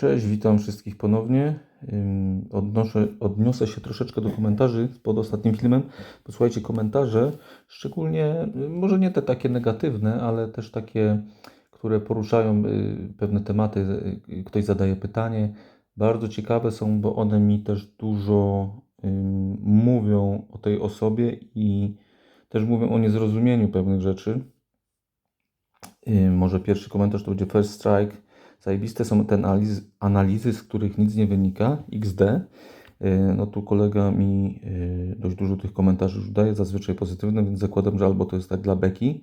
Cześć, witam wszystkich ponownie. Odnoszę, odniosę się troszeczkę do komentarzy pod ostatnim filmem. Posłuchajcie, komentarze, szczególnie, y, może nie te takie negatywne, ale też takie, które poruszają y, pewne tematy. y, Ktoś zadaje pytanie. Bardzo ciekawe są, bo one mi też dużo mówią o tej osobie i też mówią o niezrozumieniu pewnych rzeczy. Może pierwszy komentarz to będzie First Strike. Zajebiste są te analizy, analizy, z których nic nie wynika. XD. Y, No tu kolega mi y, dość dużo tych komentarzy już daje, zazwyczaj pozytywne, więc zakładam, że albo to jest tak dla beki,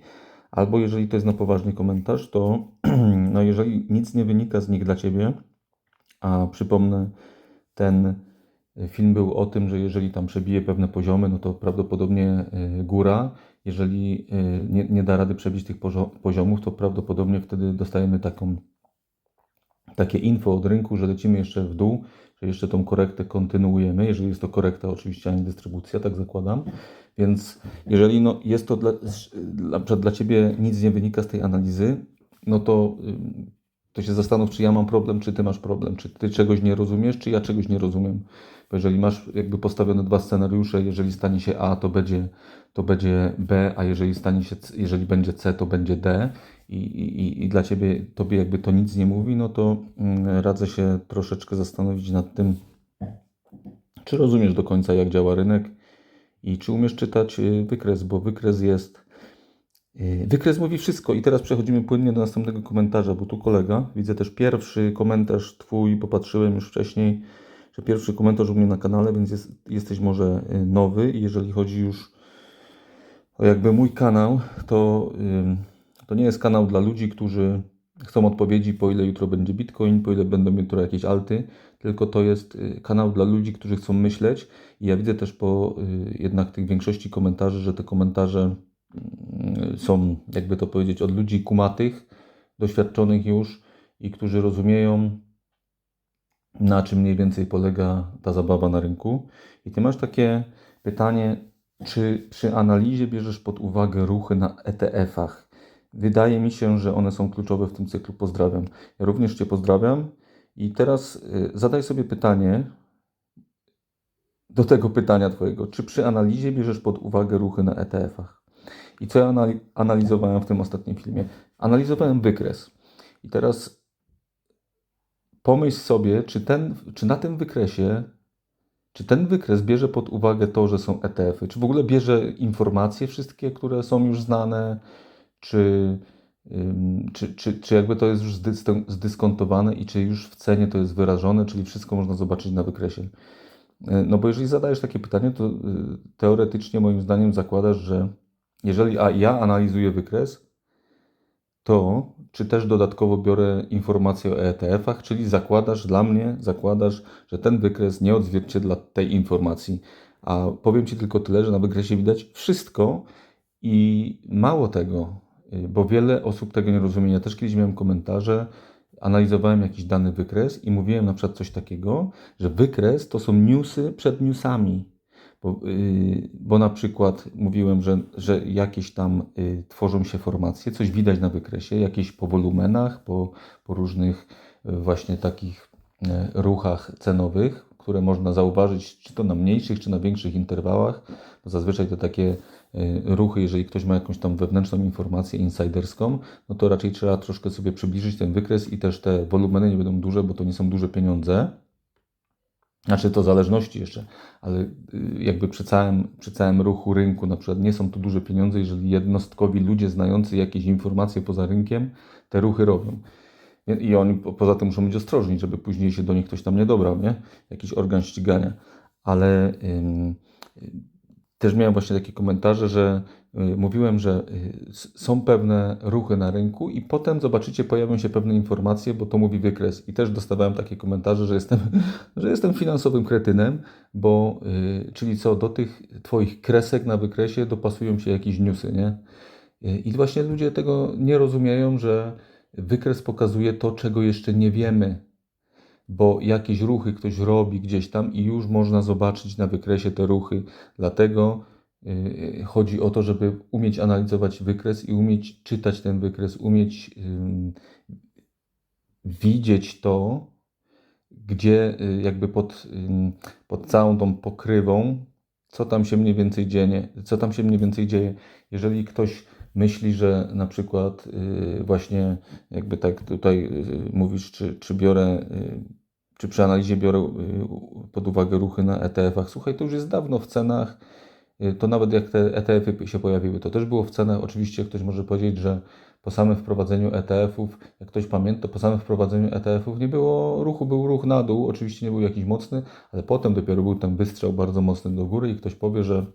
albo jeżeli to jest na poważny komentarz, to no jeżeli nic nie wynika z nich dla Ciebie, a przypomnę, ten film był o tym, że jeżeli tam przebije pewne poziomy, no to prawdopodobnie y, góra. Jeżeli y, nie, nie da rady przebić tych pozio- poziomów, to prawdopodobnie wtedy dostajemy taką, takie info od rynku, że lecimy jeszcze w dół, że jeszcze tą korektę kontynuujemy. Jeżeli jest to korekta, oczywiście, a nie dystrybucja, tak zakładam. Więc jeżeli no, jest to dla, dla, dla Ciebie nic nie wynika z tej analizy, no to, to się zastanów, czy ja mam problem, czy Ty masz problem, czy Ty czegoś nie rozumiesz, czy ja czegoś nie rozumiem. Bo jeżeli masz jakby postawione dwa scenariusze, jeżeli stanie się A, to będzie, to będzie B, a jeżeli stanie się, C- jeżeli będzie C, to będzie D i, i, i dla Ciebie, Tobie jakby to nic nie mówi, no to mm, radzę się troszeczkę zastanowić nad tym, czy rozumiesz do końca, jak działa rynek i czy umiesz czytać y, wykres, bo wykres jest. Y, Wykres mówi wszystko. I teraz przechodzimy płynnie do następnego komentarza, bo tu kolega, widzę też pierwszy komentarz Twój, popatrzyłem już wcześniej, że pierwszy komentarz u mnie na kanale, więc jest, jesteś może y, nowy. Jeżeli chodzi już o jakby mój kanał, to, ym, to nie jest kanał dla ludzi, którzy chcą odpowiedzi, po ile jutro będzie Bitcoin, po ile będą jutro jakieś alty, tylko to jest y, kanał dla ludzi, którzy chcą myśleć. I ja widzę też po y, jednak tych większości komentarzy, że te komentarze y, są, jakby to powiedzieć, od ludzi kumatych, doświadczonych już i którzy rozumieją, na czym mniej więcej polega ta zabawa na rynku. I ty masz takie pytanie, czy przy analizie bierzesz pod uwagę ruchy na ETF-ach? Wydaje mi się, że one są kluczowe w tym cyklu. Pozdrawiam. Ja również Cię pozdrawiam. I teraz y, zadaj sobie pytanie do tego pytania Twojego. Czy przy analizie bierzesz pod uwagę ruchy na ETF-ach? I co ja anali- analizowałem w tym ostatnim filmie? Analizowałem wykres. I teraz pomyśl sobie, czy, ten, czy na tym wykresie, czy ten wykres bierze pod uwagę to, że są ETF-y, czy w ogóle bierze informacje wszystkie, które są już znane, czy, czy, czy, czy jakby to jest już zdys- zdyskontowane i czy już w cenie to jest wyrażone, czyli wszystko można zobaczyć na wykresie. Y, No bo jeżeli zadajesz takie pytanie, to y, teoretycznie moim zdaniem zakładasz, że jeżeli ja analizuję wykres, to czy też dodatkowo biorę informacje o ETF-ach, czyli zakładasz dla mnie, zakładasz, że ten wykres nie odzwierciedla tej informacji. A powiem Ci tylko tyle, że na wykresie widać wszystko i mało tego, y, bo wiele osób tego nie rozumie. Ja też kiedyś miałem komentarze, analizowałem jakiś dany wykres i mówiłem na przykład coś takiego, że wykres to są newsy przed newsami. Bo, yy, bo na przykład mówiłem, że, że jakieś tam y, tworzą się formacje, coś widać na wykresie, jakieś po wolumenach, po, po różnych y, właśnie takich y, ruchach cenowych, które można zauważyć, czy to na mniejszych, czy na większych interwałach. Bo zazwyczaj te takie y, ruchy, jeżeli ktoś ma jakąś tam wewnętrzną informację insiderską, no to raczej trzeba troszkę sobie przybliżyć ten wykres i też te wolumeny nie będą duże, bo to nie są duże pieniądze. Znaczy to zależności jeszcze, ale y, jakby przy całym, przy całym ruchu rynku na przykład nie są to duże pieniądze, jeżeli jednostkowi ludzie znający jakieś informacje poza rynkiem te ruchy robią. I- oni po- poza tym muszą być ostrożni, żeby później się do nich ktoś tam nie dobrał, nie? Jakiś organ ścigania. Ale też miałem właśnie takie komentarze, że y, mówiłem, że y, są pewne ruchy na rynku i potem zobaczycie, pojawią się pewne informacje, bo to mówi wykres. I też dostawałem takie komentarze, że jestem, że jestem finansowym kretynem, bo y, czyli co, do tych Twoich kresek na wykresie dopasują się jakieś newsy, nie? I właśnie ludzie tego nie rozumieją, że wykres pokazuje to, czego jeszcze nie wiemy bo jakieś ruchy ktoś robi gdzieś tam i już można zobaczyć na wykresie te ruchy. Dlatego yy, chodzi o to, żeby umieć analizować wykres i umieć czytać ten wykres, umieć widzieć to, gdzie y, jakby pod, pod całą tą pokrywą, co tam się mniej więcej dzieje, co tam się mniej więcej dzieje. Jeżeli ktoś myśli, że na przykład y, właśnie jakby tak tutaj y, mówisz, czy, czy biorę, y, czy przy analizie biorę pod uwagę ruchy na ETF-ach, słuchaj, to już jest dawno w cenach, to nawet jak te ETF-y się pojawiły, to też było w cenach. Oczywiście ktoś może powiedzieć, że po samym wprowadzeniu ETF-ów, jak ktoś pamięta, po samym wprowadzeniu ETF-ów nie było ruchu, był ruch na dół, oczywiście nie był jakiś mocny, ale potem dopiero był ten wystrzał bardzo mocny do góry i ktoś powie, że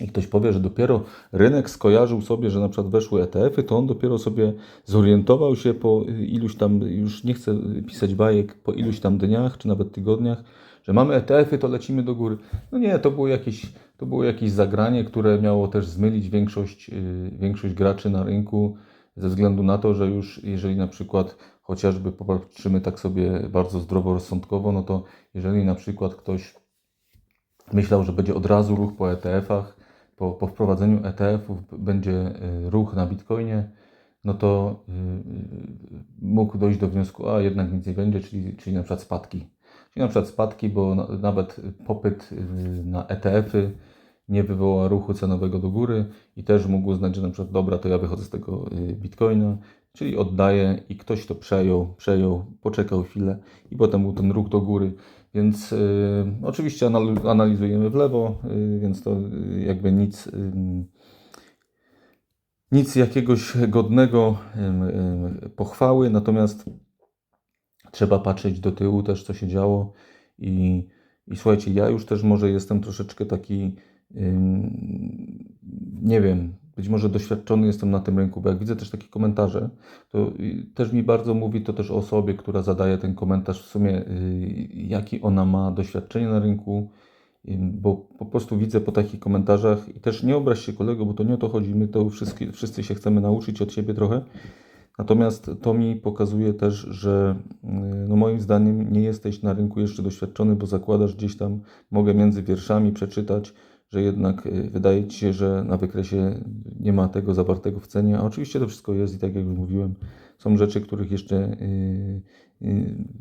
i ktoś powie, że dopiero rynek skojarzył sobie, że na przykład weszły ETF-y, to on dopiero sobie zorientował się po iluś tam, już nie chcę pisać bajek, po iluś tam dniach, czy nawet tygodniach, że mamy ETF-y, to lecimy do góry. No nie, to było jakieś, to było jakieś zagranie, które miało też zmylić większość, yy, większość graczy na rynku, ze względu na to, że już jeżeli na przykład chociażby popatrzymy tak sobie bardzo zdroworozsądkowo, no to jeżeli na przykład ktoś myślał, że będzie od razu ruch po ETF-ach, po, po wprowadzeniu ETF-ów będzie y, ruch na Bitcoinie, no to y, y, mógł dojść do wniosku, a jednak nic nie będzie, czyli, czyli na przykład spadki. Czyli na przykład spadki, bo na, nawet popyt na ETF-y nie wywoła ruchu cenowego do góry i też mógł uznać, że na przykład dobra, to ja wychodzę z tego Bitcoina, czyli oddaję i ktoś to przejął, przejął, poczekał chwilę i potem był ten ruch do góry. Więc y, oczywiście anal- analizujemy w lewo, y, więc to y, jakby nic, nic jakiegoś godnego pochwały, natomiast trzeba patrzeć do tyłu też, co się działo. I, i słuchajcie, ja już też może jestem troszeczkę taki, nie wiem, być może doświadczony jestem na tym rynku, bo jak widzę też takie komentarze, to też mi bardzo mówi to też o osobie, która zadaje ten komentarz w sumie, y, jaki ona ma doświadczenie na rynku, y, bo po prostu widzę po takich komentarzach i też nie obraź się kolego, bo to nie o to chodzi, my to wszyscy, wszyscy się chcemy nauczyć od siebie trochę, Natomiast to mi pokazuje też, że y, no moim zdaniem nie jesteś na rynku jeszcze doświadczony, bo zakładasz gdzieś tam, mogę między wierszami przeczytać, że jednak y, wydaje ci się, że na wykresie nie ma tego zawartego w cenie. A oczywiście to wszystko jest i tak jak już mówiłem, są rzeczy, których jeszcze y,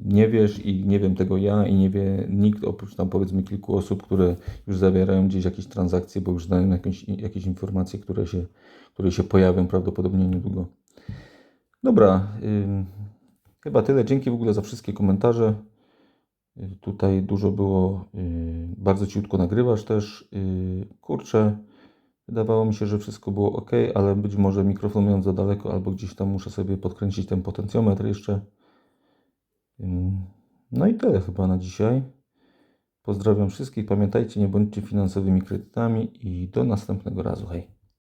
nie wiesz i nie wiem tego ja i nie wie nikt oprócz tam powiedzmy kilku osób, które już zawierają gdzieś jakieś transakcje, bo już znają jakieś, jakieś informacje, które się, które się pojawią prawdopodobnie niedługo. Dobra, chyba tyle. Dzięki w ogóle za wszystkie komentarze. Tutaj dużo było, y, bardzo ciutko nagrywasz też. Y, kurczę, wydawało mi się, że wszystko było ok, ale być może mikrofon miałem za daleko, albo gdzieś tam muszę sobie podkręcić ten potencjometr jeszcze. No i tyle chyba na dzisiaj. Pozdrawiam wszystkich. Pamiętajcie, nie bądźcie finansowymi kredytami i do następnego razu. Hej.